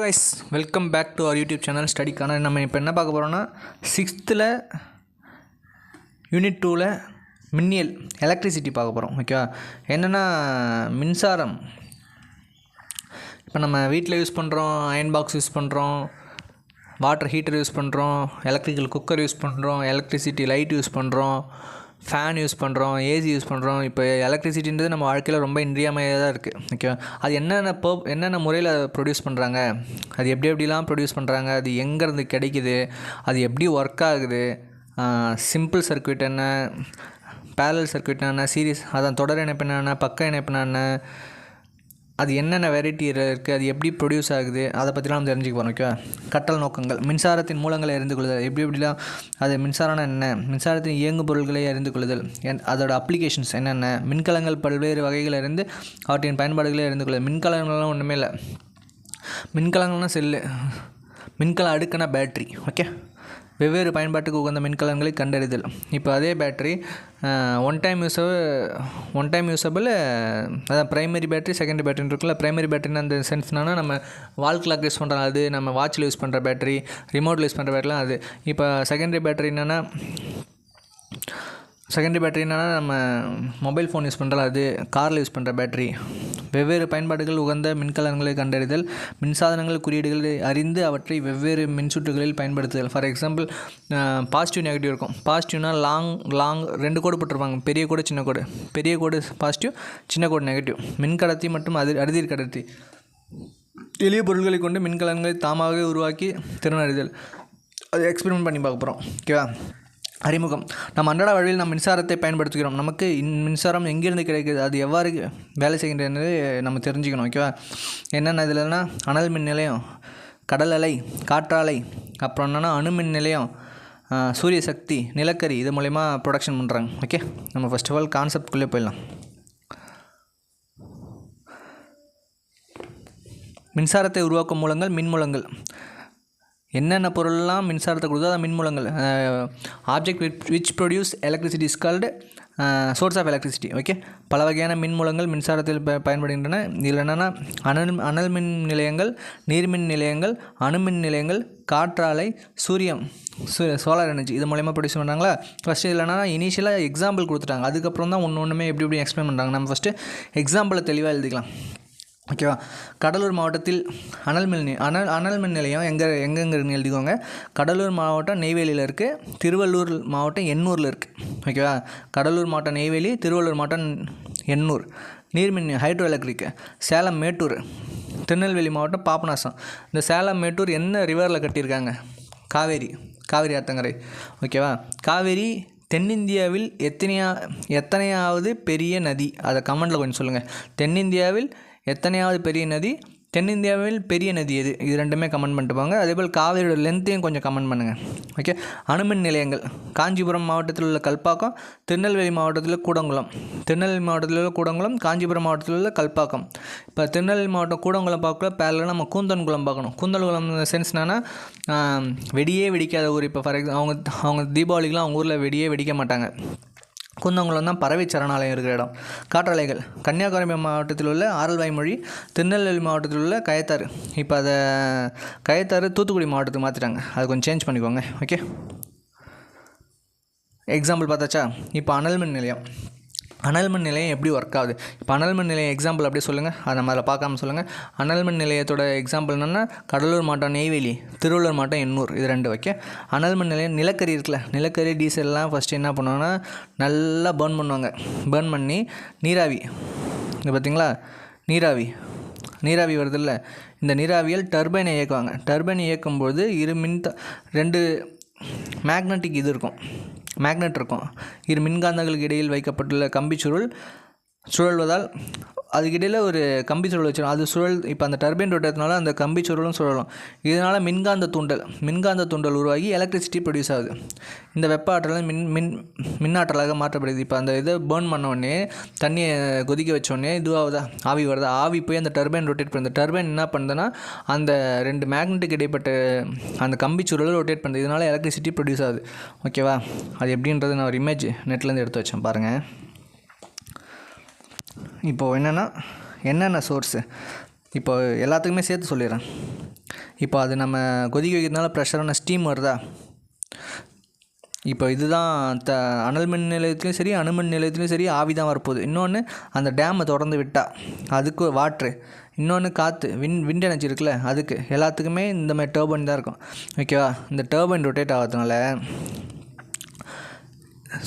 Guys welcome back to our YouTube channel ஸ்டடிக்கான நம்ம இப்போ என்ன பார்க்க போகிறோம்னா சிக்ஸ்த்தில் யூனிட் டூவில் மின்னியல் எலக்ட்ரிசிட்டி பார்க்க போகிறோம் ஓகேவா என்னென்னா மின்சாரம். இப்போ நம்ம வீட்டில் யூஸ் பண்ணுறோம் அயன் பாக்ஸ் யூஸ் பண்ணுறோம் வாட்டர் ஹீட்டர் யூஸ் பண்ணுறோம் எலக்ட்ரிக்கல் குக்கர் யூஸ் பண்ணுறோம் எலக்ட்ரிசிட்டி லைட் யூஸ் பண்ணுறோம் ஃபேன் யூஸ் பண்ணுறோம் ஏசி யூஸ் பண்ணுறோம் இப்போ எலக்ட்ரிசிட்டின்றது நம்ம வாழ்க்கையில் ரொம்ப இன்றியமையாக தான் இருக்குது ஓகேவா அது என்னென்ன பர்ப் என்னென்ன முறையில் ப்ரொடியூஸ் பண்ணுறாங்க அது எப்படி எப்படிலாம் ப்ரொடியூஸ் பண்ணுறாங்க அது எங்கேருந்து கிடைக்குது? அது எப்படி ஒர்க் ஆகுது? சிம்பிள் சர்க்யூட் என்ன? பேரல் சர்க்யூட் என்ன? சீரிஸ் அதான் தொடர் இணைப்பு என்னென்ன? பக்க இணைப்பு என்னென்ன? அது என்னென்ன வெரைட்டியில் இருக்குது அது எப்படி ப்ரொடியூஸ் ஆகுது அதை பற்றிலாம் நம்ம தெரிஞ்சுக்க போகிறோம் ஓகேவா கட்டல் நோக்கங்கள். மின்சாரத்தின் மூலங்களை அறிந்து கொள்ளுதல். எப்படி எப்படிலாம் அது மின்சாரம்னா என்ன? மின்சாரத்தின் இயங்கு பொருள்களை அறிந்து கொள்ளுதல். என் அதோட அப்ளிகேஷன்ஸ் என்னென்ன? மின்கலங்கள் பல்வேறு வகைகள் இருந்து அவற்றின் பயன்பாடுகளை அறிந்து கொள்ளுதல். மின்கலங்கள்லாம் ஒன்றுமே இல்லை. மின்கலங்கள்னா செல்லு மின்கலம் அடுக்குனா பேட்ரி ஓகே வெவ்வேறு பயன்பாட்டுக்கு உகந்த மின்கலன்களை கண்டறிதல். இப்போ அதே battery one time usable one time usable அதான் ப்ரைமரி பேட்டரி செகண்டரி பேட்டரி இருக்குல்ல ப்ரைமரி பேட்டரின்னு அந்த சென்ஸ் என்னன்னா நம்ம வால் கிளாக் யூஸ் பண்ணுறோம் அது நம்ம வாட்சில் யூஸ் பண்ணுற பேட்டரி ரிமோட்டில் யூஸ் பண்ணுற பேட்டரிலாம் அது. இப்போ செகண்டரி பேட்டரி என்னென்னா செகண்டரி பேட்டரி என்னென்னா நம்ம மொபைல் ஃபோன் யூஸ் பண்ணுறோம் அது காரில் யூஸ் பண்ணுற பேட்டரி வெவ்வேறு பயன்பாடுகள் உகந்த மின்கலன்களை கண்டறிதல் மின்சாதனங்கள் குறியீடுகளை அறிந்து அவற்றை வெவ்வேறு மின்சுற்றுகளில் பயன்படுத்துதல். ஃபார் எக்ஸாம்பிள் பாசிட்டிவ் நெகட்டிவ் இருக்கும். பாசிட்டிவ்னால் லாங் லாங் ரெண்டு கோடு போட்டிருப்பாங்க. பெரிய கோடு சின்ன கோடு. பெரிய கோடு பாசிட்டிவ் சின்ன கோடு நெகட்டிவ் மின்கடத்தி மற்றும் அது அறுதிர் கடத்தி. எளிய பொருட்களை கொண்டு மின்கலன்களை தாமாகவே உருவாக்கி திறனறிதல். அது எக்ஸ்பெரிமெண்ட் பண்ணி பார்க்க போகிறோம் ஓகேவா அறிமுகம். நம் அன்றாட வாழ்வில் நாம் மின்சாரத்தை பயன்படுத்துகிறோம். நமக்கு இன் மின்சாரம் எங்கிருந்து கிடைக்கிறது அது எவ்வாறு வேலை செய்கின்றது நம்ம தெரிஞ்சுக்கணும் ஓகேவா என்னென்ன இதுலன்னா அனல் மின் நிலையம் கடல் அலை காற்றாலை அப்புறம் என்னென்னா அணு மின் நிலையம் சூரிய சக்தி நிலக்கரி இது மூலயமா ப்ரொடக்ஷன் பண்ணுறாங்க ஓகே நம்ம ஃபஸ்ட் ஆஃப் ஆல் கான்செப்ட்குள்ளே போயிடலாம். மின்சாரத்தை உருவாக்கும் மூலங்கள் மின்மூலங்கள். என்னென்ன பொருள்லாம் மின்சாரத்தை கொடுத்தோ அதை மின்மூலங்கள் object which which produce electricity is called source of electricity okay பல வகையான மின்மூலங்கள் மின்சாரத்தில் ப பயன்படுகின்றன. இதில் என்னென்னா அனல் அனல் மின் நிலையங்கள் நீர்மின் நிலையங்கள் அணுமின் நிலையங்கள் காற்றாலை சூரியம் சூ சோலார் எனர்ஜி இது மூலயமா ப்ரொடியூஸ் பண்ணுறாங்களா ஃபஸ்ட்டு இதில் என்னன்னா இனிஷியலாக எக்ஸாம்பிள் கொடுத்துட்டாங்க. அதுக்கப்புறம் தான் ஒன்று ஒன்றுமே எப்படி எப்படி எக்ஸ்பிளைன் பண்ணுறாங்க நம்ம ஃபஸ்ட்டு எக்ஸாம்பிளை தெளிவாக எழுதிக்கலாம். ஓகேவா? கடலூர் மாவட்டத்தில் அனல் மின் அனல் அனல் மின் நிலையம் எங்கே எங்கெங்கே எழுதிக்கோங்க. கடலூர் மாவட்டம் நெய்வேலியில் இருக்குது திருவள்ளூர் மாவட்டம் எண்ணூரில் இருக்குது ஓகேவா? கடலூர் மாவட்டம் நெய்வேலி திருவள்ளூர் மாவட்டம் எண்ணூர். நீர்மின் ஹைட்ரோ எலக்ட்ரிக் சேலம் மேட்டூர். திருநெல்வேலி மாவட்டம் பாபநாசம். இந்த சேலம் மேட்டூர் என்ன ரிவரில் கட்டியிருக்காங்க? காவேரி காவேரி ஆத்தங்கரை. ஓகேவா? காவேரி தென்னிந்தியாவில் எத்தனையா எத்தனையாவது பெரிய நதி? அதை கமெண்டில் கொஞ்சம் சொல்லுங்கள் தென்னிந்தியாவில் எத்தனையாவது பெரிய நதி? தென்னிந்தியாவில் பெரிய நதி எது? இது ரெண்டுமே கமெண்ட் பண்ணிட்டு போங்க. அதேபோல் காவேரியோட லென்த்தையும் கொஞ்சம் கமெண்ட் பண்ணுங்கள் ஓகே அணுமின் நிலையங்கள். காஞ்சிபுரம் மாவட்டத்தில் உள்ள கல்பாக்கம் திருநெல்வேலி மாவட்டத்தில் கூடங்குளம். திருநெல்வேலி மாவட்டத்தில் உள்ள கூடங்குளம் காஞ்சிபுரம் மாவட்டத்தில் உள்ள கல்பாக்கம். இப்போ திருநெல்வேலி மாவட்டம் கூடங்குளம் பார்க்கல பேரில் நம்ம கூந்தன்குளம் பார்க்கணும். கூந்தன்குளம் சென்ஸ் என்னென்னா வெடியே வெடிக்காத ஊர். இப்போ ஃபார் எக்ஸாம்பிள் அவங்க அவங்க தீபாவளிக்கெலாம் அவங்க ஊரில் வெடியே வெடிக்க மாட்டாங்க. குந்தங்குளம் தான் பறவை சரணாலயம் இருக்கிற இடம். காற்றாலைகள். கன்னியாகுமரி மாவட்டத்தில் உள்ள ஆரல்வாய்மொழி திருநெல்வேலி மாவட்டத்தில் உள்ள கயத்தாறு. இப்போ அதை கயத்தாறு தூத்துக்குடி மாவட்டத்துக்கு மாற்றிட்டாங்க அது கொஞ்சம் சேஞ்ச் பண்ணிக்கோங்க. ஓகே எக்ஸாம்பிள் பார்த்தாச்சா? இப்போ அனல்மின் நிலையம். அனல்மின் நிலையம் எப்படி ஒர்க் ஆகுது? இப்போ அனல்மின் நிலையம் எக்ஸாம்பிள் அப்படியே சொல்லுங்கள் அதை நம்ம அதில் பார்க்காம சொல்லுங்கள் அனல்மின் நிலையத்தோட எக்ஸாம்பிள் என்னென்னா கடலூர் மாவட்டம் நெய்வேலி திருவள்ளூர் மாவட்டம் எண்ணூர் இது ரெண்டு வைக்க. அனல்மின் நிலையம் நிலக்கரி இருக்குல்ல நிலக்கரி டீசல்லாம் ஃபஸ்ட்டு என்ன பண்ணுவாங்கன்னா நல்லா பர்ன் பண்ணுவாங்க. பர்ன் பண்ணி நீராவி. இது பார்த்திங்களா நீராவி. நீராவி வருதில்ல. இந்த நீராவியல் டர்பைனை இயக்குவாங்க. டர்பைனை இயக்கும்போது இரு மின் ரெண்டு மேக்னெட்டிக் இது இருக்கும். மேக்னெட் இருக்கும். இரு மின்காந்தங்களுக்கு இடையில் வைக்கப்பட்டுள்ள கம்பி சுருள் சுழல்வதால் அதுக்கிடையில் ஒரு கம்பி சுழல் வச்சிடும் அது சுழல் இப்போ அந்த டர்பைன் ரொட்டேறதுனால அந்த கம்பி சுழலும் சுழலும். இதனால் மின்காந்த தூண்டல் மின்காந்த தூண்டல் உருவாகி எலக்ட்ரிசிட்டி ப்ரொடியூஸ் ஆகுது. இந்த வெப்ப ஆற்றலை மின் மின் மின்னாற்றலாக மாற்றப்படுது. இப்போ அந்த இதை பேர்ன் பண்ணோடனே தண்ணியை கொதிக்க வச்சோடனே இதுவாகுதா? ஆவி வருதா? ஆவி போய் அந்த டர்பைன் ரொட்டேட் பண்ணுது. டர்பைன் என்ன பண்ணுதுன்னா அந்த ரெண்டு மேக்னெட்டுக்கு இடைப்பட்ட அந்த கம்பி சுருளை ரொட்டேட் பண்ணுது. இதனால் எலக்ட்ரிசிட்டி ப்ரொடியூஸ் ஆகுது. ஓகேவா அது எப்படின்றது நான் ஒரு இமேஜ் நெட்லேருந்து எடுத்து வச்சேன். பாருங்கள் இப்போது என்னென்னா என்னென்ன சோர்ஸு இப்போ எல்லாத்துக்குமே சேர்த்து சொல்லிடுறேன். இப்போ அது நம்ம கொதிக்க வைக்கிறதுனால ப்ரெஷரான ஸ்டீம் வருதா? இப்போ இதுதான் த அனல் மின் நிலையத்துலேயும் சரி அணுமின் நிலையத்துலேயும் சரி ஆவி தான் வரப்போகுது. இன்னொன்று அந்த டேமை திறந்து விட்டால் அதுக்கு வாட்ரு இன்னொன்று காற்று வின் விண்ட் எனர்ஜி இருக்குல்ல அதுக்கு. எல்லாத்துக்குமே இந்த மாதிரி டர்பைன் தான் இருக்கும். ஓகேவா இந்த டர்பைன் ரொட்டேட் ஆகிறதுனால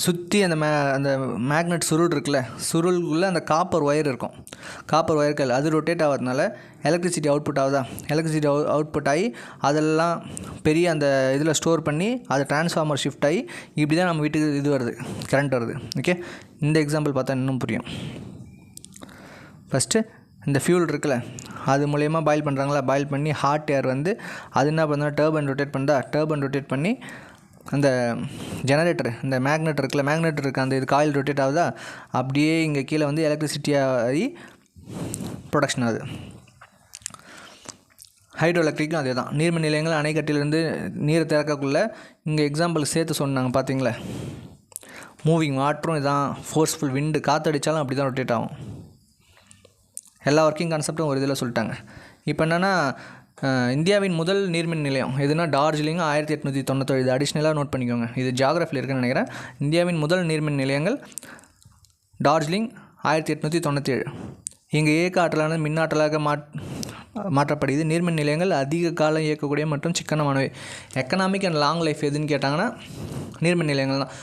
சுற்றி அந்த மே அந்த மேக்னெட் சுருள் இருக்குல்ல சுருளுக்குள்ளே அந்த காப்பர் ஒயர் இருக்கும். காப்பர் ஒயர்கள் அது ரொட்டேட் ஆகிறதுனால எலக்ட்ரிசிட்டி அவுட்புட் ஆகுதா? எலக்ட்ரிசிட்டி அவு அவுட்புட் ஆகி அதெல்லாம் பெரிய அந்த இதில் ஸ்டோர் பண்ணி அது டிரான்ஸ்ஃபார்மர் ஷிஃப்ட் ஆகி இப்படி தான் நம்ம வீட்டுக்கு இது வருது கரண்ட் வருது. ஓகே இந்த எக்ஸாம்பிள் பார்த்தா இன்னும் புரியும். ஃபஸ்ட்டு இந்த ஃபியூல் இருக்குல்ல அது மூலயமா பாயில் பண்ணுறாங்களா பாயில் பண்ணி ஹாட் ஏர் வந்து அது என்ன பண்ணுறா டர்பன் ரொட்டேட் பண்ணுறா டர்பன் ரொட்டேட் பண்ணி அந்த ஜெனரேட்டர் இந்த மேக்னெட் இருக்குல்ல மேக்னெட் இருக்குது அந்த இது காயில் ரொட்டேட் ஆகுதா? அப்படியே இங்கே கீழே வந்து எலக்ட்ரிசிட்டியாகி ப்ரொடக்ஷன் ஆகுது ஹைட்ரோ எலக்ட்ரிக்கும் அதே தான் நீர்மின் நிலையங்கள் அணைக்கட்டிலிருந்து நீரை திறக்கக்குள்ள இங்கே எக்ஸாம்பிள் சேர்த்து சொன்னாங்க பார்த்தீங்களா மூவிங் வாட்டரும் இதான் ஃபோர்ஸ்ஃபுல் விண்டு காற்றடிச்சாலும் அப்படி தான் ரொட்டேட் ஆகும். எல்லா ஒர்க்கிங் கான்செப்டும் ஒரு இதில் சொல்லிட்டாங்க. இப்போ என்னென்னா இந்தியாவின் முதல் நீர்மின் நிலையம் எதுனா டார்ஜிலிங் ஆயிரத்தி எட்நூற்றி தொண்ணூத்தொழு. இது அடிஷ்னலாக நோட் பண்ணிக்கோங்க. இது ஜியாகிரஃபியில் இருக்குன்னு நினைக்கிறேன். இந்தியாவின் முதல் நீர்மின் நிலையங்கள் டார்ஜிலிங் ஆயிரத்தி எட்நூற்றி தொண்ணூற்றி ஏழு இங்கே இயக்க ஆற்றலானது மின்னாற்றலாக மாற் மாற்றப்படுது நீர்மின் நிலையங்கள் அதிக காலம் இயக்கக்கூடிய மற்றும் சிக்கனமானவை. எக்கனாமிக் அண்ட் லாங் லைஃப் எதுன்னு கேட்டாங்கன்னா நீர்மின் நிலையங்கள் தான்.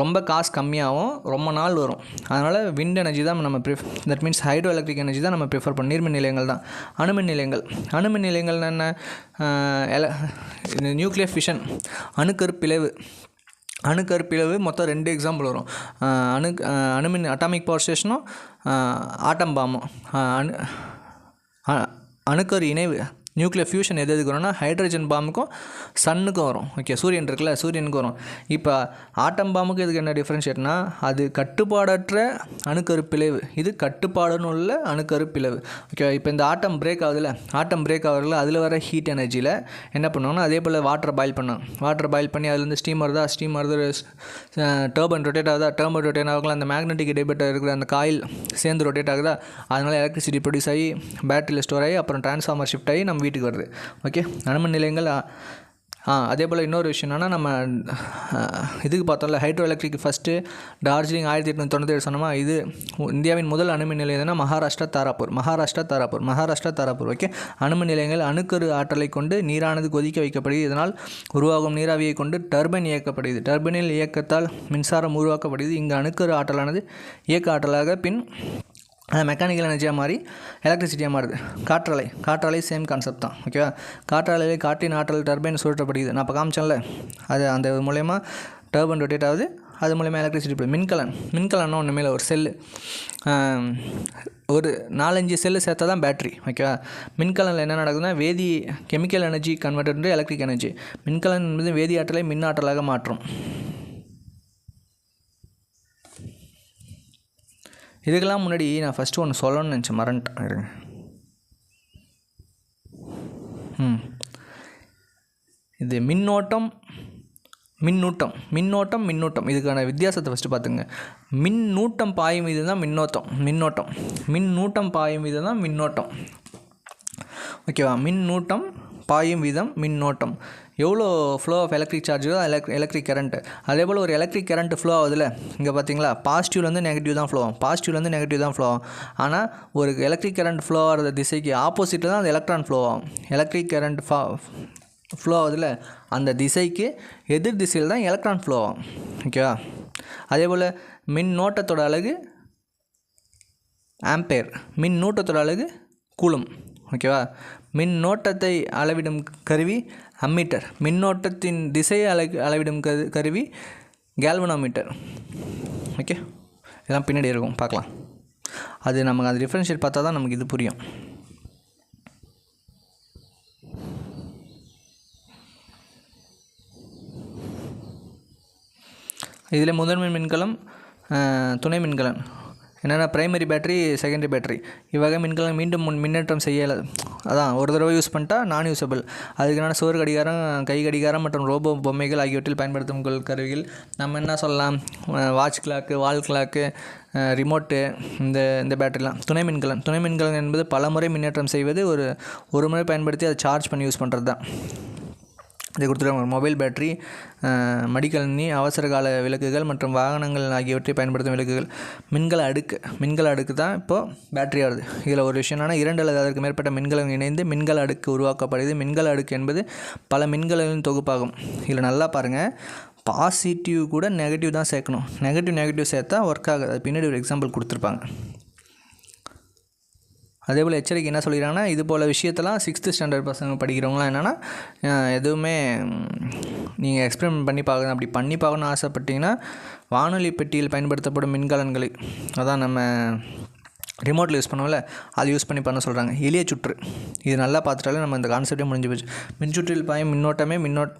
ரொம்ப காசு கம்மியாகவும் ரொம்ப நாள் வரும். அதனால் விண்ட் எனர்ஜி தான் நம்ம ப்ரிஃப் that means hydro electric energy தான் நம்ம ப்ரிஃபர் பண்ண நீர்மின் நிலையங்கள் தான். அணுமின் நிலையங்கள். அணுமின் நிலையங்கள்னா என்ன? எல நியூக்ளியர் ஃபிஷன் அணுக்கரு அணுக்கருப்பிளவு. அணுக்கரு மொத்தம் ரெண்டு எக்ஸாம்பிள் வரும். அணு அணுமின் அட்டாமிக் பவர் ஸ்டேஷனும் ஆட்டம் பாமும் அணு அணுக்கரு இணைவு. நியூக்ளியர் ஃபியூஷன் எது எதுக்கு வரும்னா ஹைட்ரஜன் பாம்புக்கும் சன்னுக்கும் வரும். ஓகே சூரியன் இருக்குல்ல சூரியனுக்கு வரும். இப்போ ஆட்டம் பாம்புக்கு இதுக்கு என்ன டிஃப்ரென்ஷியேட்னா அது கட்டுப்பாடற்ற அணுக்கரு பிளவு இது கட்டுப்பாடுன்னு உள்ள அணுக்கரு பிளவு ஓகே இப்போ இந்த ஆட்டம் பிரேக் ஆகுதுல்ல ஆட்டம் பிரேக் ஆகுதுல அதில் வர ஹீட் எனர்ஜியில் என்ன பண்ணுவாங்கன்னா அதே போல் வாட்டரை பாயில் பண்ணோம் வாட்டர் பாயில் பண்ணி அதுலேருந்து ஸ்டீமர் தான் ஸ்டீமர் வருது டர்பன் ரொட்டேட் ஆகுதா டர்பன் ரொட்டேட் ஆகலாம் அந்த மேக்னெட்டிக் இடைப்பட்ட இருக்கிற அந்த காயில் சேர்ந்து ரொட்டேட் ஆகுதா அதனால் எலக்ட்ரிசிட்டி ப்ரொடியூஸ் ஆகி பேட்டரியில் ஸ்டோர் ஆகி அப்புறம் ட்ரான்ஸ்ஃபார்மர் ஷிஃப்ட் ஆகி நம்ம வீட்டுக்கு வருது. ஓகே அணுமின் நிலையங்கள் ஆ அதே போல் இன்னொரு விஷயம் என்னென்னா நம்ம இதுக்கு பார்த்தோம்ல ஹைட்ரோ எலக்ட்ரிக் ஃபஸ்ட்டு டார்ஜிலிங் ஆயிரத்தி எட்நூற்றி தொண்ணூற்றி சொன்னோமா? இது இந்தியாவின் முதல் அணுமின் நிலையம் எதுனா மகாராஷ்டிரா தாராப்பூர். மகாராஷ்டிரா தாராப்பூர். மகாராஷ்டிரா தாராப்பூர். ஓகே அணுமின் நிலையங்கள் அணுக்கரு ஆற்றலை கொண்டு நீரானது கொதிக்க வைக்கப்படுகிறது. இதனால் உருவாகும் நீராவியை கொண்டு டர்பைன் இயக்கப்படுகிறது. டர்பைனில் இயக்கத்தால் மின்சாரம் உருவாக்கப்படுகிறது. இங்கு அணுக்கரு ஆற்றலானது இயக்க ஆற்றலாக பின் மெக்கானிக்கல் எனர்ஜியாக மாறி எலக்ட்ரிசிட்டியாக மாறுது. காற்றலை காற்றாலை சேம் கான்செப்ட் தான் ஓகேவா காற்றாலையில் காற்றின் ஆற்றல் டர்பைன் சுழற்றப்படுகிறது. நான் இப்போ காமிச்சேன்ல அது அந்த மூலயமா டர்பன் ரொட்டேட் ஆகுது. அது மூலயமா எலக்ட்ரிசிட்டி போகுது. மின்கலன் மின்கலன்னா ஒன்றுமே இல்லை ஒரு செல்லு ஒரு நாலஞ்சு செல்லு சேர்த்தா தான் பேட்ரி ஓகேவா மின்கலனில் என்ன நடக்குதுன்னா வேதி chemical energy converted electric energy மின்கலன் என்பது வேதி ஆற்றலை மின் ஆற்றலாக மாற்றும். இதுக்கெல்லாம் முன்னாடி நான் ஃபஸ்ட்டு ஒன்று சொல்லணும்னு நினச்சேன். மறந்துட்டேன். இருங்க. ம். இது மின்னோட்டம் மின்னூட்டம் மின்னோட்டம் மின்னூட்டம். இதுக்கான வித்தியாசத்தை ஃபஸ்ட்டு பார்த்துங்க மின்னூட்டம் பாயும் மீது தான் மின்னோட்டம் மின்னோட்டம். மின்னூட்டம் பாயும் மீது தான் மின்னோட்டம். ஓகேவா? மின்னூட்டம் பாயும் வீதம் மின்னோட்டம். எவ்வளோ ஃப்ளோ ஆஃப் எலக்ட்ரிக் சார்ஜோ எலக் எலக்ட்ரிக் கரண்ட்டு அதே போல் ஒரு எலக்ட்ரிக் கரண்ட் ஃப்ளோ ஆகுதுல்ல இங்கே பார்த்தீங்களா பாசிட்டிவ்லேருந்து நெகட்டிவ் தான் ஃப்ளோ ஆகும். பாசிட்டிவ்லேருந்து நெகட்டிவ் தான் ஃப்ளோ ஆகும். ஆனால் ஒரு எலக்ட்ரிக் கரண்ட் ஃப்ளோ ஆகிற திசைக்கு ஆப்போசிட்டில் தான் அந்த எலக்ட்ரான் ஃப்ளோ ஆகும். எலக்ட்ரிக் கரண்ட் ஃபா ஃப்ளோ ஆகுதுல்ல அந்த திசைக்கு எதிர் திசையில் தான் எலக்ட்ரான் ஃப்ளோ ஆகும். ஓகேவா அதே போல் மின் நோட்டத்தோட அழகு ஆம்பேர் மின்னூட்டத்தோட அழகு கூலும் ஓகேவா மின்னோட்டத்தை அளவிடும் கருவி அம்மீட்டர். மின்னோட்டத்தின் திசையை அள அளவிடும் கரு கருவி கேல்வனோமீட்டர் ஓகே இதெல்லாம் பின்னாடி இருக்கும். பார்க்கலாம். அது நமக்கு அது டிஃப்ரென்ஷியேட் பார்த்தா தான் நமக்கு இது புரியும். இதில் முதன்மை மின்கலம் துணை மின்கலம். என்னென்னா ப்ரைமரி பேட்டரி செகண்டரி பேட்டரி இவ்வகை மின்கலம் மீண்டும் முன் மின்னேற்றம் செய்யலை. அதான் ஒரு தடவை யூஸ் பண்ணிட்டா நான் யூஸபிள் அதுக்கான சோறு கடிகாரம் கை கடிகாரம் மற்றும் ரோபோ பொம்மைகள் ஆகியவற்றில் பயன்படுத்தும் கருவிகள். நம்ம என்ன சொல்லலாம்? Watch clock wall clock remote இந்த இந்த பேட்டரிலாம் துணை மின்கலம். துணை மின்கலம் என்பது பல முறை மின்னேற்றம் செய்வது ஒரு ஒரு முறை பயன்படுத்தி அதை சார்ஜ் பண்ணி யூஸ் பண்ணுறது தான் இதை கொடுத்துருக்காங்க. மொபைல் பேட்டரி மடிக்கணினி அவசர கால விளக்குகள் மற்றும் வாகனங்கள் ஆகியவற்றை பயன்படுத்தும் விளக்குகள். மின்கல அடுக்கு மின்கல அடுக்கு தான் இப்போது பேட்டரி வருது இதில் ஒரு விஷயம் என்னன்னா இரண்டு அல்லது அதற்கு மேற்பட்ட மின்கலம் இணைந்து மின்கல அடுக்கு உருவாக்கப்படுது மின்கல அடுக்கு என்பது பல மின்கலங்களின் தொகுப்பாகும். இதில் நல்லா பாருங்கள் பாசிட்டிவ் கூட நெகட்டிவ் தான் சேர்க்கணும். நெகட்டிவ் நெகட்டிவ் சேர்த்தா ஒர்க் ஆகாது. பின்னாடி ஒரு எக்ஸாம்பிள் கொடுத்துருப்பாங்க. அதே போல் எச்சரிக்கை என்ன சொல்லிடுறாங்கன்னா இது போல் விஷயத்தெல்லாம் சிக்ஸ்த்து ஸ்டாண்டர்ட் பசங்க படிக்கிறவங்களாம் என்னென்னா எதுவுமே நீங்கள் எக்ஸ்பெரிமெண்ட் பண்ணி பார்க்கணும். அப்படி பண்ணி பார்க்கணும்னு ஆசைப்பட்டீங்கன்னா வானொலி பெட்டியில் பயன்படுத்தப்படும் மின்கலன்களை. அதான் நம்ம ரிமோட்டில் யூஸ் பண்ணுவோம்ல அது யூஸ் பண்ணி பண்ண சொல்கிறாங்க எளிய சுற்று. இது நல்லா பார்த்துட்டாலே நம்ம இந்த கான்செப்டே முடிஞ்சு போச்சு. மின்சுற்றில் பாயும் மின்னோட்டமே மின்னோட்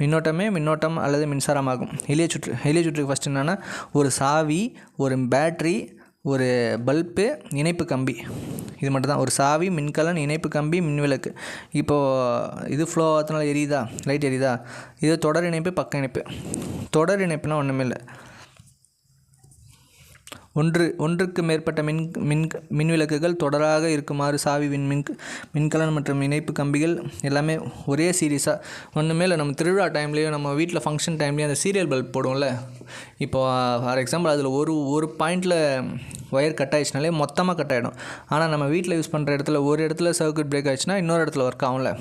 மின்னோட்டமே மின்னோட்டம் அல்லது மின்சாரமாகும். எளிய சுற்று. எளிய சுற்றுக்கு ஃபஸ்ட் என்னென்னா ஒரு சாவி ஒரு பேட்ரி ஒரு பல்பு இணைப்பு கம்பி. இது மட்டும் தான் ஒரு சாவி மின்கலன் இணைப்பு கம்பி மின்விளக்கு. இப்போது இது ஃப்ளோ ஆகிறதுனால எரியுதா? லைட் எரியுதா? இது தொடர் இணைப்பு பக்க இணைப்பு. தொடர் இணைப்புனால் ஒன்றுமே இல்லை. ஒன்று ஒன்றுக்கு மேற்பட்ட மின் மின் மின்விளக்குகள் தொடராக இருக்குமாறு சாவி மின் மின் மின்கலன் மற்றும் இணைப்பு கம்பிகள் எல்லாமே ஒரே சீரியஸாக ஒன்றுமே இல்லை நம்ம திருவிழா டைம்லேயோ நம்ம வீட்டில் ஃபங்க்ஷன் டைம்லேயும் அந்த சீரியல் பல்ப் போடுவோம்ல. இப்போ ஃபார் எக்ஸாம்பிள் அதில் ஒரு ஒரு பாயிண்டில் ஒயர் கட் ஆயிடுச்சுனாலே மொத்தமாக கட் ஆகிடும் ஆனால் நம்ம வீட்டில் யூஸ் பண்ணுற இடத்துல ஒரு இடத்துல சர்க்கியூட் பிரேக் ஆயிடுச்சுன்னா இன்னொரு இடத்துல ஒர்க் ஆகும்ல.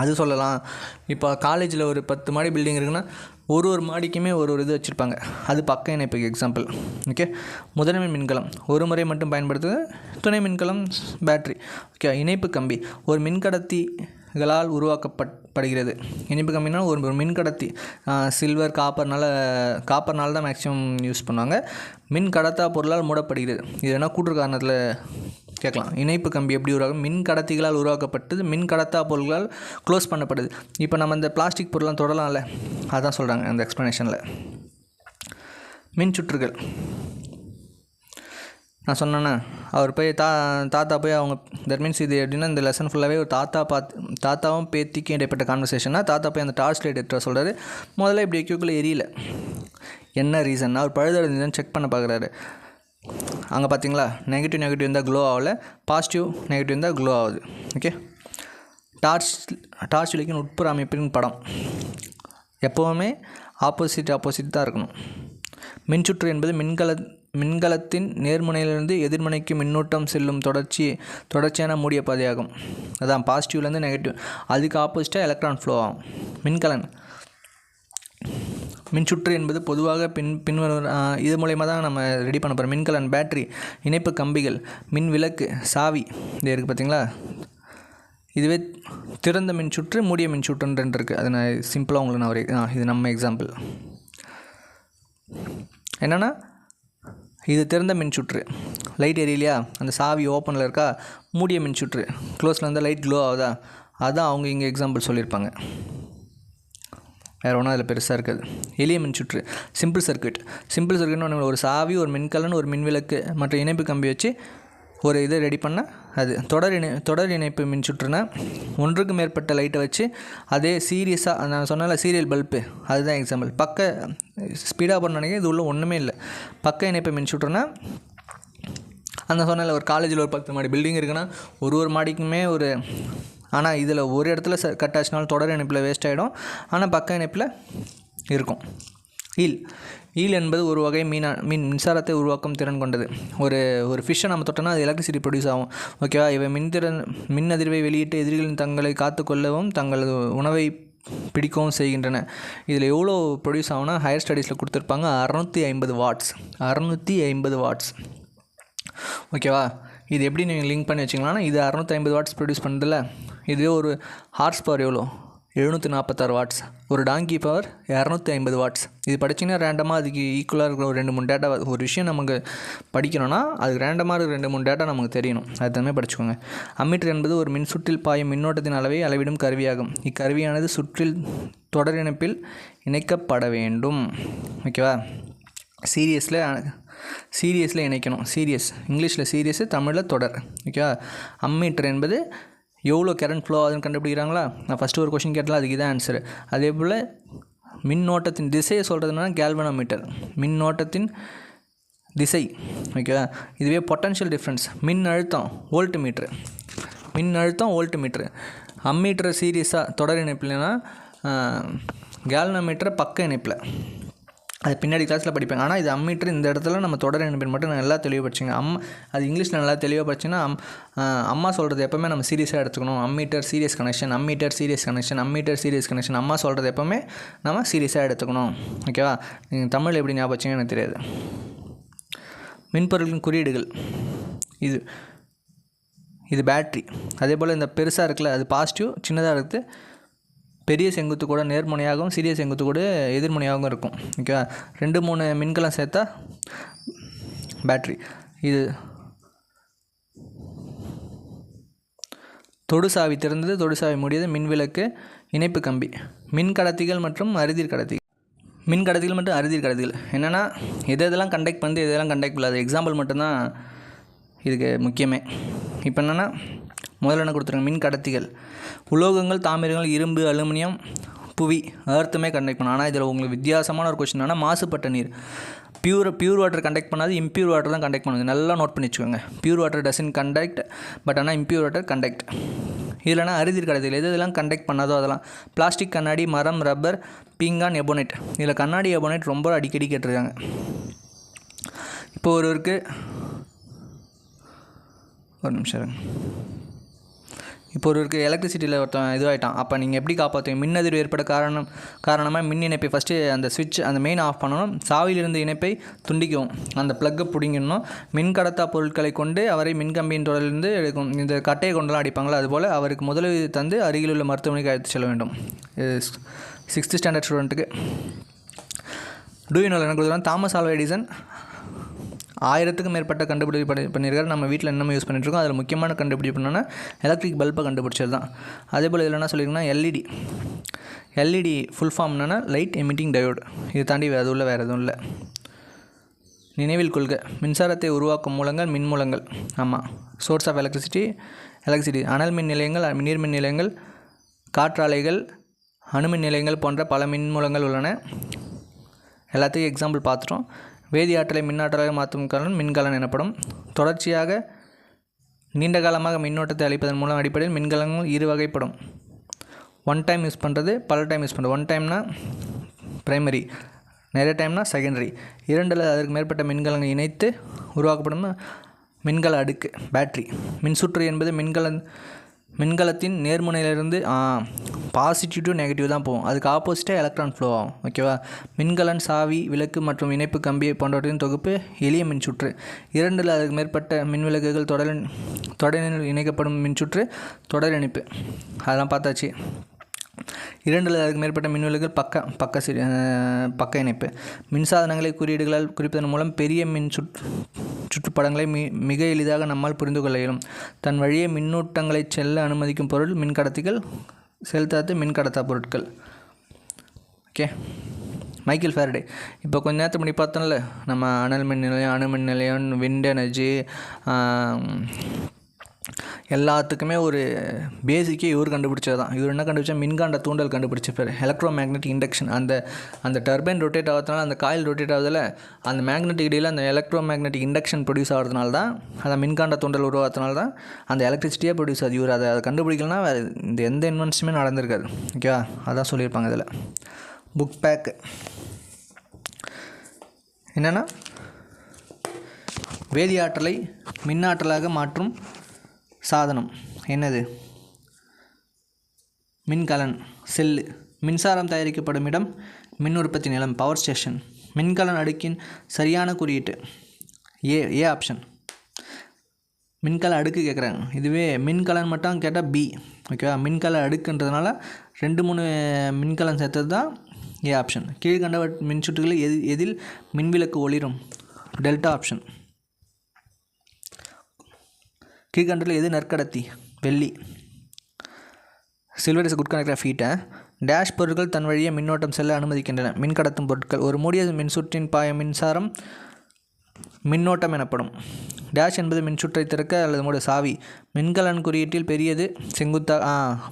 அது சொல்லலாம். இப்போ காலேஜில் ஒரு பத்து மாடி பில்டிங் இருக்குன்னா ஒரு ஒரு மாடிக்குமே ஒரு ஒரு இது வச்சுருப்பாங்க. அது பக்க இணைப்புக்கு எக்ஸாம்பிள் ஓகே முதன்மை மின்கலம். ஒரு முறை மட்டும் பயன்படுத்துது துணை மின்கலம் பேட்ரி ஓகே இணைப்பு கம்பி. ஒரு மின்கடத்திகளால் உருவாக்கப்பட் படுகிறது இணைப்பு கம்பினா ஒரு மின்கடத்தி. சில்வர் காப்பர்னால் காப்பர்னால் தான் மேக்ஸிமம் யூஸ் பண்ணுவாங்க. மின் கடத்தா பொருளால் மூடப்படுகிறது. இது என்ன கூற்று காரணத்தில் கேட்கலாம். இணைப்பு கம்பி எப்படி உருவாகும்? மின் கடத்திகளால் உருவாக்கப்பட்டது மின் கடத்தா பொருள்களால் க்ளோஸ் பண்ணப்படுது. இப்போ நம்ம இந்த பிளாஸ்டிக் பொருள்லாம் தொடலாம்ல. அதான் சொல்கிறாங்க அந்த எக்ஸ்ப்ளனேஷனில் மின் சுற்றுகள். நான் சொன்னேன்னா அவர் போய் தா தாத்தா போய் அவங்க தட் மீன்ஸ் இது எப்படின்னா இந்த லெசன் ஃபுல்லாகவே ஒரு தாத்தா பார்த்து தாத்தாவும் பேத்திக்கும் இடைப்பட்ட கான்வர்சேஷனாக தாத்தா போய் அந்த டார்ச் லைட் எடுத்துகிற சொல்கிறாரு முதல்ல இப்படி எக்யூக்குள்ளே எரியல. என்ன ரீசன் அவர் பழுதடைஞ்சுன்னு செக் பண்ண பார்க்குறாரு அங்கே பார்த்தீங்களா நெகட்டிவ் நெகட்டிவ் இருந்தால் க்ளோ ஆகல. பாசிட்டிவ் நெகட்டிவ் இருந்தால் க்ளோ ஆகுது. ஓகே டார்ச் டார்ச் விளக்கின் உட்புற அமைப்பின் படம். எப்போவுமே ஆப்போசிட் ஆப்போசிட் தான் இருக்கணும். மின்சுற்று என்பது மின்கல மின்கலத்தின் நேர்முனையிலிருந்து எதிர்முனைக்கு மின்னூட்டம் செல்லும் தொடர்ச்சி தொடர்ச்சியான மூடிய பாதையாகும். அதான் பாசிட்டிவ்லேருந்து நெகட்டிவ் அதுக்கு ஆப்போசிட்டாக எலக்ட்ரான் ஃப்ளோ ஆகும். மின்கலன். மின்சுற்று என்பது பொதுவாக பின் பின்வரும் இது மூலயமா தான் நம்ம ரெடி பண்ண போகிறோம் மின்கலன் பேட்ரி இணைப்பு கம்பிகள் மின் விளக்கு சாவி இது இருக்குது பார்த்தீங்களா இதுவே திறந்த மின்சுற்று மூடிய மின்சுற்றுன்னு இருக்குது அது நான் சிம்பிளாக உங்களுக்கு நான் ஒரு இது நம்ம எக்ஸாம்பிள் என்னென்னா இது திறந்த மின்சுற்று. லைட் எரியலையா அந்த சாவி ஓப்பனில் இருக்கா? மூடிய மின்சுற்று. க்ளோஸில் இருந்தால் லைட் க்ளோ ஆகுதா? அதான் அவங்க இங்கே எக்ஸாம்பிள் சொல்லியிருப்பாங்க. வேறு ஒன்றும் அதில் பெருசாக இருக்காது. எளிய மின்சுற்று சிம்பிள் சர்க்கியூட் சிம்பிள் சர்க்கியூட்னு ஒன்று ஒரு சாவி ஒரு மின்கலன் ஒரு மின்விளக்கு மற்றும் இணைப்பு கம்பி வச்சு ஒரு இதை ரெடி பண்ணால் அது. தொடர் இணை தொடர் இணைப்பு மின்சுற்றுனா ஒன்றுக்கு மேற்பட்ட லைட்டை வச்சு அதே சீரியஸாக நான் சொன்னால சீரியல் பல்பு அதுதான் எக்ஸாம்பிள் பக்க ஸ்பீடாக பண்ண இது உள்ள ஒன்றுமே இல்லை. பக்க இணைப்பு மின்சுற்றுனா அந்த சொன்னால ஒரு காலேஜில் ஒரு பத்து மாடி பில்டிங் இருக்குன்னா ஒரு ஒரு மாடிக்குமே ஒரு ஆனால் இதில் ஒரு இடத்துல ச கட் ஆச்சுனாலும் தொடர் இணைப்பில் வேஸ்ட் ஆகிடும் ஆனால் பக்க இணைப்பில் இருக்கும். ஈல் ஈல் என்பது ஒரு வகை மீனா மீன் மின்சாரத்தை உருவாக்கும் திறன் கொண்டது. ஒரு ஒரு ஃபிஷ்ஷை நம்ம தொட்டோன்னா அது எலக்ட்ரிசிட்டி ப்ரொடியூஸ் ஆகும். ஓகேவா இவை மின்திறன் மின் அதிர்வை வெளியிட்டு எதிரிகளின் தங்களை காத்துக்கொள்ளவும் தங்களது உணவை பிடிக்கவும் செய்கின்றன. இதில் எவ்வளோ ப்ரொடியூஸ் ஆகும்னா ஹையர் ஸ்டடீஸில் கொடுத்துருப்பாங்க அறநூற்றி ஐம்பது வாட்ஸ் அறநூற்றி ஐம்பது வாட்ஸ் ஓகேவா இது எப்படி நீங்கள் லிங்க் பண்ணி வச்சிங்களான்னா இது அறநூற்றி ஐம்பது வாட்ஸ் ப்ரொடியூஸ் பண்ணுறதில்ல இதுவே ஒரு ஹார்ஸ் பவர் எவ்வளோ? எழுநூற்றி நாற்பத்தாறு வாட்ஸ் ஒரு டாங்கி பவர் இரநூத்தி ஐம்பது வாட்ஸ் இது படிச்சிங்கன்னா ரேண்டமாக அதுக்கு ஈக்குவலாக இருக்கிற ஒரு ரெண்டு மூணு டேட்டா ஒரு விஷயம் நமக்கு படிக்கணும்னா அதுக்கு ரேண்டமாக இருக்கிற ரெண்டு மூணு டேட்டா நமக்கு தெரியணும். அது தனியாக படிச்சுக்கோங்க. அம்மீட்டர் என்பது ஒரு மின் சுற்றில் பாயும் மின்னோட்டத்தின் அளவை அளவிடும் கருவியாகும். இக்கருவியானது சுற்றில் தொடர் இணைப்பில் இணைக்கப்பட வேண்டும். ஓகேவா? சீரியஸில் சீரியஸில் இணைக்கணும். சீரியஸ். இங்கிலீஷில் சீரியஸு தமிழில் தொடர். ஓகேவா? அம்மீட்டர் என்பது எவ்வளோ கரண்ட் ஃப்ளோ ஆகுதுன்னு கண்டுபிடிக்கிறாங்களா? நான் ஃபஸ்ட்டு ஒரு கொஷின் கேட்டால் அதுக்கு தான் ஆன்சர் அதே போல் மின்னோட்டத்தின் திசையை சொல்கிறதுனா கேல்வனோமீட்டர் மின்னோட்டத்தின் திசை. ஓகேவா? இதுவே பொட்டன்ஷியல் டிஃப்ரென்ஸ் மின் அழுத்தம் வோல்ட் மீட்ரு மின் அழுத்தம் வோல்ட் மீட்ரு அம்மீட்டரை சீரியஸாக தொடர் இணைப்புலனா கேல்வனோமீட்டரை பக்க இணைப்பில். அது பின்னாடி கிளாஸில் படிப்பேன். ஆனால் இது அம்மீட்டர் இந்த இடத்துல நம்ம தொடர் இணைப்பின் மட்டும் நல்லா தெளிவுபடுச்சிங்க அம்மா அது இங்கிலீஷில் நல்லா தெளிவுபடுச்சிங்கன்னா அம் அம்மா சொல்கிறது எப்போவுமே நம்ம சீரியஸாக எடுத்துக்கணும். Ammeter series connection ammeter series connection ammeter series connection அம்மா சொல்கிறது எப்போவுமே நம்ம சீரியஸாக எடுத்துக்கணும். ஓகேவா நீங்கள் தமிழ் எப்படி ஞாபகம் எனக்கு தெரியாது. மின்பொருளின் குறியீடுகள். இது இது பேட்ரி அதே போல் இந்த பெருசாக இருக்குல்ல அது பாசிட்டிவ் சின்னதாக இருக்குது. பெரிய செங்குத்து கூட நேர்முனையாகவும் சிறிய செங்குத்து கூட எதிர்முனையாகவும் இருக்கும். ஓகேவா? ரெண்டு மூணு மின்கலம் சேர்த்தா பேட்ரி இது தொடுசாவி திறந்தது தொடுசாவி முடியது மின்விளக்கு இணைப்பு கம்பி. மின் கடத்திகள் மற்றும் அறுதிர் கடத்தி மின் கடத்திகள் மற்றும் அறுதிர் கடத்திகள். என்னென்னா எது எதெல்லாம் கண்டக்ட் பண்ணி எதெல்லாம் கண்டக்ட் பண்ணாது எக்ஸாம்பிள் மட்டும்தான் இதுக்கு முக்கியமே. இப்போ என்னென்னா முதல்ல என்ன கொடுத்துருங்க. மின் கடத்திகள். உலோகங்கள் தாமிரங்கள் இரும்பு அலுமினியம் புவி அர்த்துமே கண்டக்ட் பண்ணும் ஆனால் இதில் உங்களுக்கு வித்தியாசமான ஒரு கொஸ்டின் ஆனால் மாசுபட்ட நீர். பியூர் பியூர் வாட்டர் கண்டக்ட் பண்ணாது இம்பியூர் வாட்டர் தான் கண்டக்ட் பண்ணுது நல்லா நோட் பண்ணி வச்சுக்கோங்க. Pure water doesn't conduct but ஆனால் இம்பியூர் வாட்டர் கண்டக்ட் இல்லைனா அறுதிர் கடத்திகள். எது இதெல்லாம் கண்டக்ட் பண்ணாதோ அதெல்லாம். பிளாஸ்டிக் கண்ணாடி மரம் ரப்பர் பீங்கான் எபோனைட் இதில் கண்ணாடி எபோனைட் ரொம்ப அடிக்கடி கேட்டிருக்காங்க. இப்போ ஒருவருக்கு ஒரு நிமிஷம் இப்போ இப்போ ஒருவருக்கு எலக்ட்ரிசிட்டியில் ஒருத்தன் இதுவாகிட்டான் அப்போ நீங்கள் எப்படி காப்பாற்றுவீங்க மின் அதிர்வு ஏற்பட காரணம் காரணமாக மின் இணைப்பை ஃபஸ்ட்டு அந்த சுவிட்ச் அந்த மெயின் ஆஃப் பண்ணணும். சாவியிலிருந்து இணைப்பை துண்டிக்கவும். அந்த ப்ளக்கை பிடிங்கணும் மின் கடத்தா பொருட்களை கொண்டு அவரை மின்கம்பியின் தொடரிலிருந்து எடுக்கும். இந்த கட்டையை கொண்டெல்லாம் அடிப்பாங்களா அதுபோல் அவருக்கு முதலுதவி தந்து அருகில் உள்ள மருத்துவமனைக்கு அழைத்து செல்ல வேண்டும். சிக்ஸ்த்து ஸ்டாண்டர்ட் ஸ்டூடெண்ட்டுக்கு டூ யூனோ என்ன கொடுத்துருவாங்க தாமஸ் ஆல்வா எடிசன் ஆயிரத்துக்கும் மேற்பட்ட கண்டுபிடிப்பு பண்ணி பண்ணியிருக்காரு. நம்ம வீட்டில் என்னமோ யூஸ் பண்ணிட்டுருக்கோம் அதில் முக்கியமான கண்டுபிடிப்பு என்னென்னா எலக்ட்ரிக் பல்பை கண்டுபிடிச்சது தான். அதே போல் இதில் என்ன சொல்லியிருக்கோன்னா எல்இடி எல்இடி ஃபுல் ஃபார்ம் என்னென்னா லைட் எமிட்டிங் டயோடு இது தாண்டி அது உள்ள வேறு எதுவும் இல்லை. நினைவில் கொள்க. மின்சாரத்தை உருவாக்கும் மூலங்கள் மின் மூலங்கள். ஆமாம் சோர்ஸ் ஆஃப் எலக்ட்ரிசிட்டி எலக்ட்ரிசிட்டி அனல் மின் நிலையங்கள் நீர் மின் நிலையங்கள் காற்றாலைகள் அணுமின் நிலையங்கள் போன்ற பல மின் மூலங்கள் உள்ளன. எல்லாத்தையும் எக்ஸாம்பிள் பார்த்துட்டோம். வேதி ஆற்றலை மின்னாற்றலாக மாற்றும் கலன் மின்கலன் எனப்படும். தொடர்ச்சியாக நீண்ட காலமாக மின்னோட்டத்தை அளிப்பதன் மூலம் அடிப்படையில் மின்கலங்கள் இரு வகைப்படும். ஒன் டைம் யூஸ் பண்ணுறது பல டைம் யூஸ் பண்ணுறது ஒன் டைம்னா ப்ரைமரி நிறைய டைம்னா செகண்டரி இரண்டில் அதற்கு மேற்பட்ட மின்கலங்கள் இணைத்து உருவாக்கப்படும் மின்கல அடுக்கு பேட்ரி மின்சுற்று என்பது மின்கலன் மின்கலத்தின் நேர்முனையிலிருந்து பாசிட்டிவ் டு நெகட்டிவ் தான் போகும். அதுக்கு ஆப்போசிட்டாக எலக்ட்ரான் ஃப்ளோ ஆகும். ஓகேவா மின்கலன் சாவி விளக்கு மற்றும் இணைப்பு கம்பி போன்றவற்றின் தொகுப்பு எளிய மின்சுற்று. இரண்டில் அதுக்கு மேற்பட்ட மின்விளக்குகள் தொடர் தொடரில் இணைக்கப்படும் மின்சுற்று தொடர் இணைப்பு. அதெல்லாம் பார்த்தாச்சு. இரண்டில் அதுக்கு மேற்பட்ட மின்விளக்குகள் பக்க பக்க சி பக்க இணைப்பு. மின்சாதனங்களை குறியீடுகளால் குறிப்பதன் மூலம் பெரிய மின் சுற்று சுற்றுப்படங்களை மி மிக எளிதாக நம்மால் புரிந்து கொள்ள இயலும். தன் வழியே மின்னூட்டங்களை செல்ல அனுமதிக்கும் பொருள் மின்கடத்திகள் செலுத்தாத்து மின்கடத்தா பொருட்கள். ஓகே மைக்கேல் ஃபேரடே இப்போ கொஞ்ச நேரத்துக்கு முன்னாடி பார்த்தோம்ல நம்ம அனல் மின் நிலையம் அணுமின் நிலையம் விண்ட் எனர்ஜி எல்லாத்துக்குமே ஒரு பேசிக்கே இவர் கண்டுபிடிச்சது தான் இவர் என்ன கண்டுபிடிச்சா மின்காண்ட தூண்டல் கண்டுபிடிச்சிருப்பார். எலக்ட்ரோ மேக்னெட்டிக் இண்டக்ஷன் அந்த அந்த டர்பைன் ரொட்டேட் ஆகிறதுனால அந்த காயில் ரொட்டேட் ஆகுதில் அந்த மேக்னெட்டிக் இடையில் அந்த எலக்ட்ரோ மேக்னெட்டிக் இண்டக்ஷன் ப்ரொடியூஸ் ஆகிறதுனால தான் அந்த மின்காண்ட தூண்டல் உருவாகிறதுனால தான் அந்த எலக்ட்ரிசிட்டியாக ப்ரொடியூஸ் ஆகுது. இவர் அதை அதை கண்டுபிடிக்கலனா வேறு இந்த எந்த இன்வென்ஷனுமே நடந்திருக்காது. ஓகேவா அதான் சொல்லியிருப்பாங்க இதில். புக் பேக்கு என்னென்னா வேதியாற்றலை மின்னாற்றலாக மாற்றும் சாதனம். என்னது? மின்கலன் செல்லு மின்சாரம் தயாரிக்கப்படும் இடம் மின் உற்பத்தி நிலம் பவர் ஸ்டேஷன் மின்கலன் அடுக்கின் சரியான குறியீட்டு. ஏ ஏ ஆப்ஷன் மின்கல அடுக்கு கேட்குறாங்க இதுவே மின்கலன் மட்டும் கேட்டால் பி ஓகேவா மின்கல அடுக்குன்றதுனால ரெண்டு மூணு மின்கலன் சேர்த்தது தான் ஏ ஆப்ஷன் கீழ்கண்ட மின்சுற்றுகளில் எது எதில் மின்விளக்கு ஒளிரும்? டெல்டா ஆப்ஷன் கீழ்கண்டில் எது நற்கடத்தி? வெள்ளி. சில்வர் இஸ் குட் கனெக்டர் ஃபீட்டை டேஷ் பொருட்கள் தன் வழியே மின்னோட்டம் செல்ல அனுமதிக்கின்றன. மின்கடத்தும் பொருட்கள். ஒரு மூடிய மின்சுற்றின் பாய மின்சாரம் மின்னோட்டம் எனப்படும். டேஷ் என்பது மின்சுற்றை திறக்க அல்லது மூட சாவி. மின்கலன் குறியீட்டில் பெரியது செங்குத்தா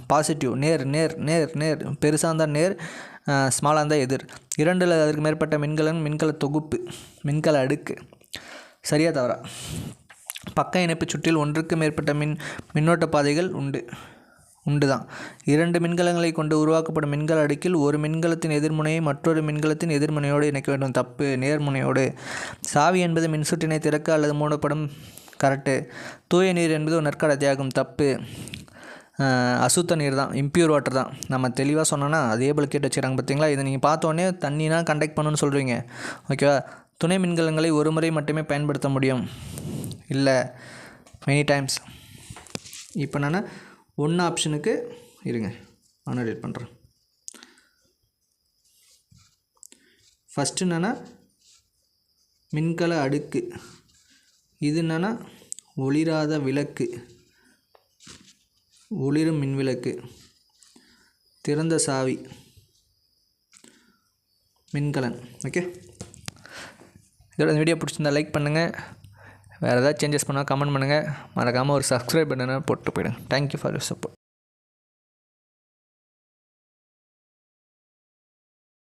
பாசிட்டிவ் நேர் நேர் நேர் நேர். பெருசாந்தா நேர் ஸ்மாலாந்தா எதிர். இரண்டு அல்லது அதற்கு மேற்பட்ட மின்கலன் மின்கல தொகுப்பு மின்கல அடுக்கு. சரியா தவறா? பக்க இணைப்பு சுற்றில் ஒன்றுக்கு மேற்பட்ட மின் மின்னோட்ட பாதைகள் உண்டு. உண்டு தான் இரண்டு மின்கலங்களை கொண்டு உருவாக்கப்படும் மின்கல அடுக்கில் ஒரு மின்கலத்தின் எதிர்முனையை மற்றொரு மின்கலத்தின் எதிர்முனையோடு இணைக்க வேண்டும். தப்பு. நேர்முனையோடு. சாவி என்பது மின்சுற்றினை திறக்க அல்லது மூடப்படும். கரெக்டு தூய நீர் என்பது ஒரு நற்கடத்தையாகும். தப்பு. அசுத்த நீர் தான் இம்ப்யூர் வாட்டர் தான். நம்ம தெளிவாக சொன்னோன்னா அதே போல் கேட்டு வச்சுக்கிறாங்க. பார்த்தீங்களா இதை நீங்கள் பார்த்தோன்னே தண்ணினா கண்டக்ட் பண்ணுன்னு சொல்கிறீங்க ஓகேவா துணை மின்கலங்களை ஒரு முறை மட்டுமே பயன்படுத்த முடியும். இல்லை மெனி டைம்ஸ் இப்போ நான் ஒன்று ஆப்ஷனுக்கு இருங்க. நான் எடிட் பண்ணுறேன் ஃபஸ்ட்டு என்னென்னா மின்கல அடுக்கு. இது என்னென்னா ஒளிராத விளக்கு. ஒளிரும் மின்விளக்கு திறந்த சாவி. மின்கலன் ஓகே இதோட இந்த வீடியோ பிடிச்சிருந்தா லைக் பண்ணுங்கள் வேறு ஏதாவது சேஞ்சஸ் பண்ணால் கமெண்ட் பண்ணுங்கள் மறக்காமல் ஒரு சப்ஸ்கிரைப் பண்ணுன்னா போட்டு போயிடுங்க. Thank you for your support